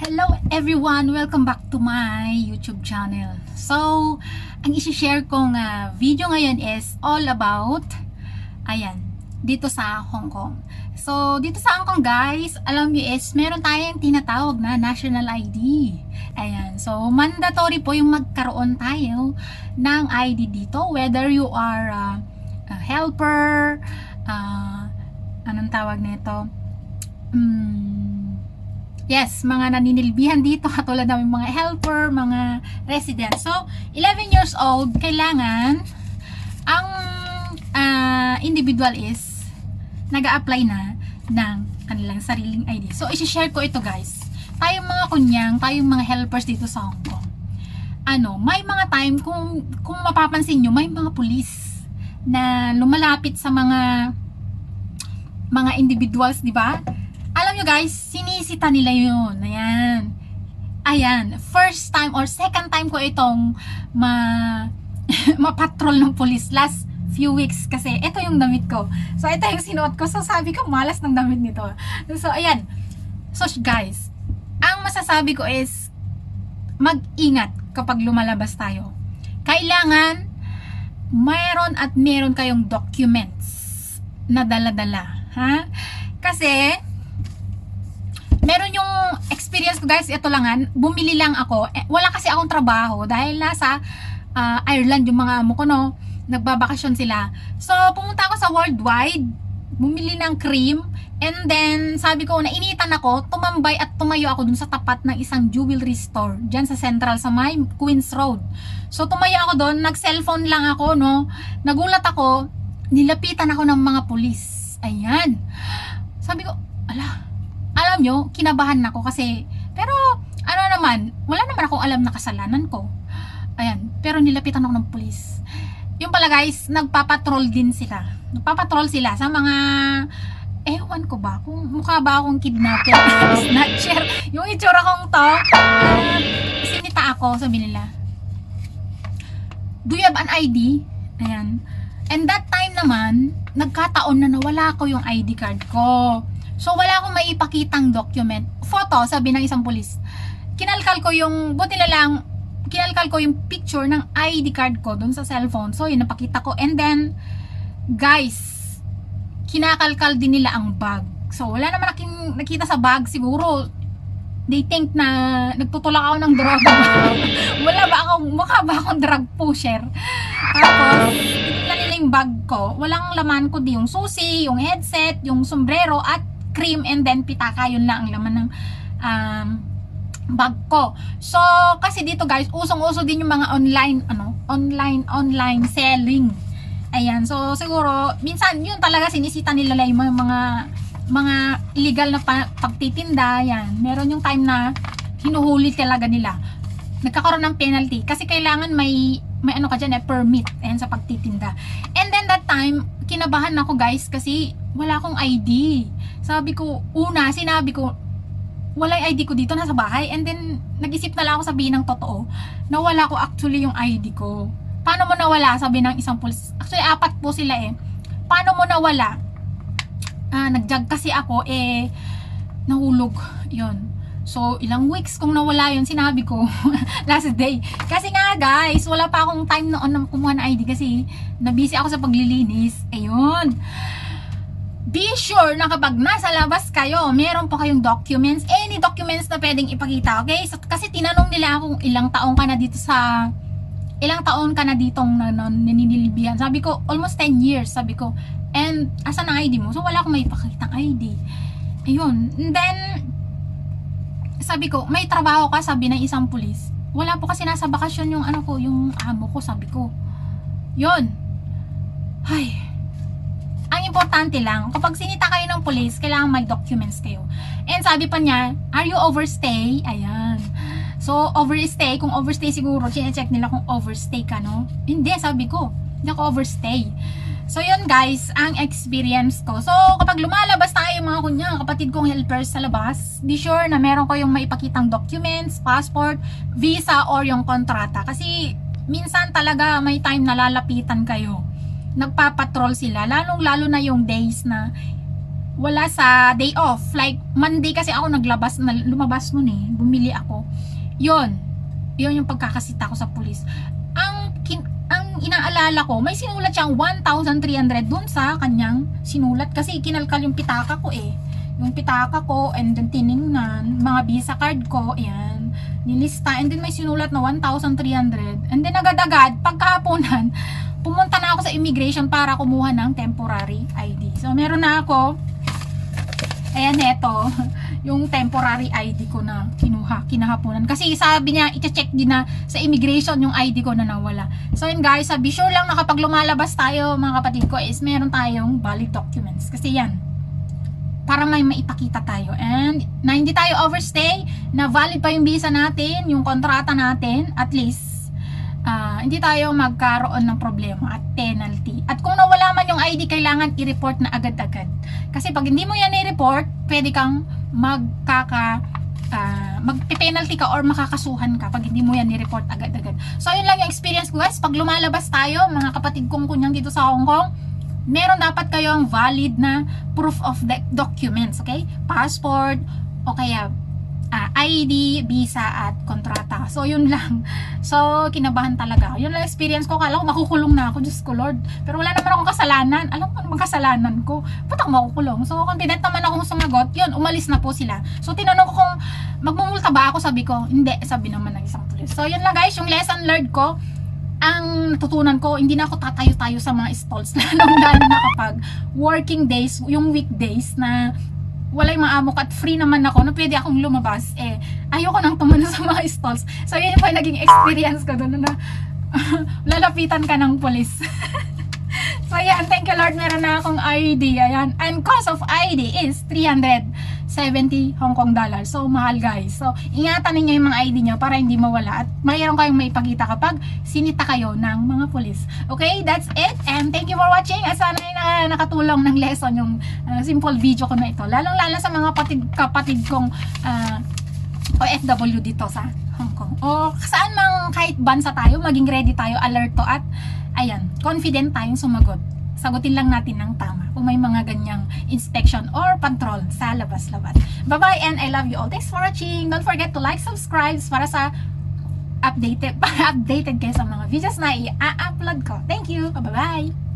Hello everyone! Welcome back to my YouTube channel. So, ang isi-share kong ah, video ngayon is all about, ayan, dito sa Hong Kong. So, dito sa Hong Kong guys, alam niyo is, meron tayong tinatawag na national ID. Ayan, so mandatory po yung magkaroon tayo ng ID dito, whether you are ah, a helper, ah, anong tawag nito? Mm, Yes, mga naninilbihan dito katulad ng mga helper, mga residents. So, 11 years old, kailangan ang ah, individual is nag apply na ng kanilang sariling ID. So, isi-share ko ito guys. Tayong mga kunyang, tayong mga helpers dito sa Hong Kong. Ano, may mga time kung kung mapapansin nyo, may mga pulis na lumalapit sa mga mga individuals, di ba? Alam nyo guys, sinisita nila yun. Ayan. Ayan. First time or second time ko itong ma mapatrol ng police last few weeks kasi ito yung damit ko. So, ito yung sinuot ko. So, sabi ko, malas ng damit nito. So, ayan. So, guys, ang masasabi ko is mag-ingat kapag lumalabas tayo. Kailangan mayroon at meron kayong documents na dala-dala. Ha? Kasi, meron yung experience ko guys, ito langan, bumili lang ako. Eh, wala kasi akong trabaho dahil nasa ah, Ireland yung mga amo ko no, nagbabakasyon sila. So pumunta ako sa Worldwide, bumili ng cream, and then sabi ko, nainitan ako, tumambay at tumayo ako dun sa tapat ng isang jewelry store, dyan sa Central, sa may Queens Road. So tumayo ako doon, nag-cellphone lang ako no, nagulat ako, nilapitan ako ng mga pulis. Ayan. Alam nyo, kinabahan ako kasi, pero, ano naman, wala naman akong alam na kasalanan ko. Ayan, pero nilapitan ako ng pulis. Yung pala guys, nagpapatrol din sila. Nagpapatrol sila sa mga, ewan ko ba, kung mukha ba akong kidnapper, snatcher, yung itsura kong to, uh, sinita ako, sabi nila, do you have an ID? Ayan. And that time naman, nagkataon na nawala ko yung ID card ko. So, wala akong maipakitang document. Photo, sabi ng isang pulis. Kinalkal ko yung, buti na lang, kinalkal ko yung picture ng ID card ko dun sa cellphone. So, yun, napakita ko. And then, guys, kinakalkal din nila ang bag. So, wala naman aking nakita sa bag. Siguro, they think na nagtutulak ako ng droga. wala ba ako, mukha ba akong drug pusher? Tapos, nila yung bag ko. Walang laman ko di yung susi, yung headset, yung sombrero, at cream, and then pitaka. Yun lang ang laman ng um, bag ko. So, kasi dito guys, usong-uso din yung mga online, ano, online, online selling. Ayan, so siguro, minsan yun talaga sinisita nila lang yung mga mga illegal na pa- pagtitinda, yan. Meron yung time na hinuhuli talaga nila. Nagkakaroon ng penalty kasi kailangan may may ano ka dyan eh, permit ayan, sa pagtitinda. And then that time, kinabahan ako guys kasi wala akong ID. Sabi ko, una, sinabi ko, wala yung ID ko dito, nasa bahay. And then, nag-isip na lang ako sabihin ng totoo, na wala ko actually yung ID ko. Paano mo nawala? Sabi ng isang pulis. Actually, apat po sila eh. Paano mo nawala? Ah, nag-jog kasi ako, eh, nahulog. Yun. So, ilang weeks kung nawala yun, sinabi ko, last day. Kasi nga guys, wala pa akong time noon na kumuha ng ID kasi nabisi ako sa paglilinis. Ayun. Be sure na kapag nasa labas kayo, meron pa kayong documents, any documents na pwedeng ipakita, okay? So, kasi tinanong nila kung ilang taong ka na dito sa, ilang taon ka na ditong na, na, naninilbihan. Sabi ko, almost 10 years, sabi ko. And, asan ang ID mo? So, wala akong may ipakitang ID. Ayun. And then, sabi ko, may trabaho ka, sabi ng isang pulis. Wala po kasi nasa bakasyon yung ano ko, yung amo ko, sabi ko. Yun. Ay. Importante lang, kapag sinita kayo ng pulis, kailangan may documents kayo. And sabi pa niya, are you overstay? Ayan. So, overstay, kung overstay siguro, chine-check nila kung overstay ka, no? Hindi, sabi ko. Hindi ako overstay. So, yun guys, ang experience ko. So, kapag lumalabas tayo mga kunya, kapatid kong helpers sa labas, be sure na meron kayong maipakitang documents, passport, visa, or yung kontrata. Kasi, minsan talaga may time na lalapitan kayo. Nagpapatrol sila, lalong lalo na yung days na wala sa day off. Like, Monday kasi ako naglabas, na, lumabas nun eh. Bumili ako. Yun. Yun yung pagkakasita ko sa pulis. Ang, kin, ang inaalala ko, may sinulat siyang 1,300 dun sa kanyang sinulat. Kasi kinalkal yung pitaka ko eh. Yung pitaka ko, and then tiningnan, mga visa card ko, ayan, nilista, and then may sinulat na 1,300. And then agad-agad, pagkahaponan, pumunta na ako sa immigration para kumuha ng temporary ID. So, meron na ako, ayan eto, yung temporary ID ko na kinuha, kinahaponan. Kasi sabi niya, iti-check din na sa immigration yung ID ko na nawala. So, yun guys, sabi sure lang na kapag lumalabas tayo, mga kapatid ko, is meron tayong valid documents. Kasi yan, para may maipakita tayo. And na hindi tayo overstay, na valid pa yung visa natin, yung kontrata natin, at least, ah, hindi tayo magkaroon ng problema at penalty. At kung nawala man yung ID, kailangan i-report na agad-agad. Kasi pag hindi mo yan i-report, pwede kang magkaka ah, magpe-penalty ka or makakasuhan ka pag hindi mo yan ni-report agad-agad. So, yun lang yung experience ko guys. Pag lumalabas tayo, mga kapatid kong kunyang dito sa Hong Kong, meron dapat kayong valid na proof of the documents, okay? Passport, o kaya ah, ID, visa, at kontrata. So, yun lang. So, kinabahan talaga. Yun lang experience ko. Kala ko makukulong na ako. Diyos ko, Lord. Pero wala naman akong kasalanan. Alam ko bang kasalanan ko. Ba't ako makukulong? So, confident naman akong sumagot. Yun, umalis na po sila. So, tinanong ko kung magmumulta ba ako. Sabi ko, hindi. Sabi naman ng isang pulis. So, yun lang guys. Yung lesson learned ko, ang natutunan ko, hindi na ako tatayo-tayo sa mga stalls. Lalong-lalo na kapag working days, yung weekdays na wala yung maamok at free naman ako na pwede akong lumabas, eh, ayoko nang tumano sa mga stalls. So, yun yung naging experience ko doon na lalapitan ka ng polis. so, yan. Thank you, Lord. Meron na akong ID. Ayan. And cost of ID is 370 Hong Kong dollars. So, mahal, guys. So, ingatan ninyo yung mga ID nyo para hindi mawala. At mayroon kayong maipakita kapag sinita kayo ng mga polis. Okay? That's it. And thank you for watching. At sana na, nakatulong ng lesson yung uh, simple video ko na ito. Lalong-lalo sa mga patid, kapatid kong uh, OFW dito sa Hong Kong. O saan mang kahit bansa tayo, maging ready tayo, alerto at ayan, confident tayong sumagot. Sagutin lang natin ng tama kung may mga ganyang inspection or patrol sa labas-labas. Bye-bye and I love you all. Thanks for watching. Don't forget to like, subscribe para sa updated, para updated kayo sa mga videos na i-upload ko. Thank you. Bye-bye.